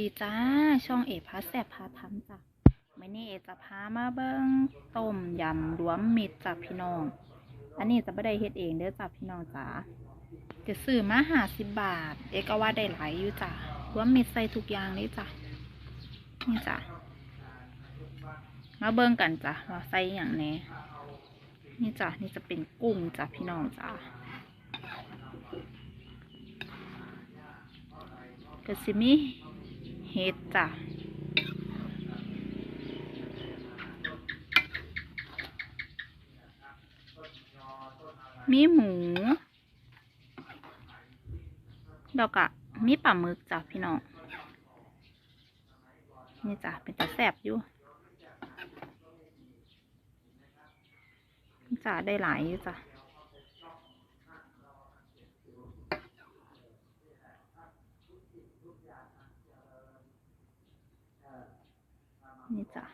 ดีจ้า ช่องเอพาแสบพาทำจ้ะไม่นี่เอจะพามาเบิ้งต้มยำรวมมิตรจ้ะพี่น้อง อันนี้จะไม่ได้เฮ็ดเองเด้อจ้ะพี่น้องจ้าจะซื้อมาหาสิบบาท เอก็ว่าได้หลายอยู่จ้ะรวมมิตรใส่ทุกอย่างเลยจ้ะนี่จ้ะมาเบิ้งกันจ้ะว่าใส่อย่างแหน่นี่จ้ะนี่จะเป็นกุ้งจ้ะพี่น้องจ้ะก็สิมี เห็ดจ้ะมีหมูแล้วก็มีปลาหมึกจ้ะพี่น้อง นี่จ้ะเป็นตาแสบอยู่จ้ะได้หลายอยู่จ้ะ นี่จ้ะ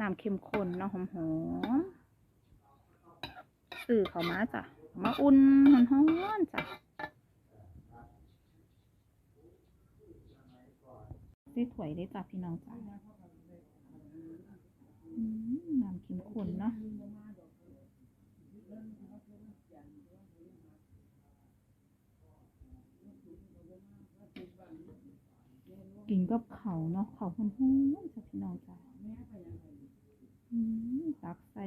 น้ำเข้มข้นเนาะหอมๆสื่อเขามาจ้ะ มาอุ่นหอนๆจ้ะซีถวยได้จ้ะพี่น้องจ้ะน้ำเข้มข้นเนาะ กินกับเขาเนาะเขาวหุ่นหุ่นจ้ะพี่น้องจ้ะอืมตักใส่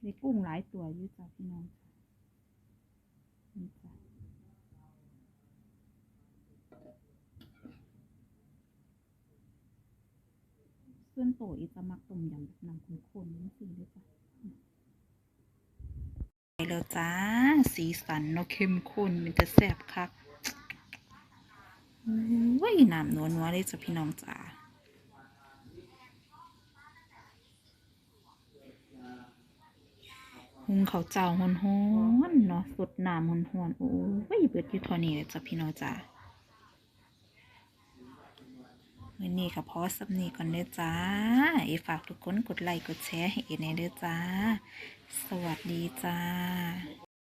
ในกุ้งหลายตัวอยู่จ้ะพี่น้องจ้ะนี่จ้ะส่วนโตอีจะมักต้มยำแบบน้ำข้นๆนี่สิเลยจ้ะ ไป แล้วจ้า สีสันเนาะเข้มข้นมันจะแซ่บคักว้ยน้ำนัวนัวเลยจ้ะพี่น้องจ้าหุงเขาเจ้าฮ้อนๆเนาะสดน้ำฮ้อนๆโอ้ยเบิดอยู่เท่านี้เลยจ้ะพี่น้องจ้า วันนี้ก็พอสำนีก่อนเด้อจ้าเอฝากทุกคนกดไลค์กดแชร์ให้เอในเด้อจ้า สวัสดีจ้า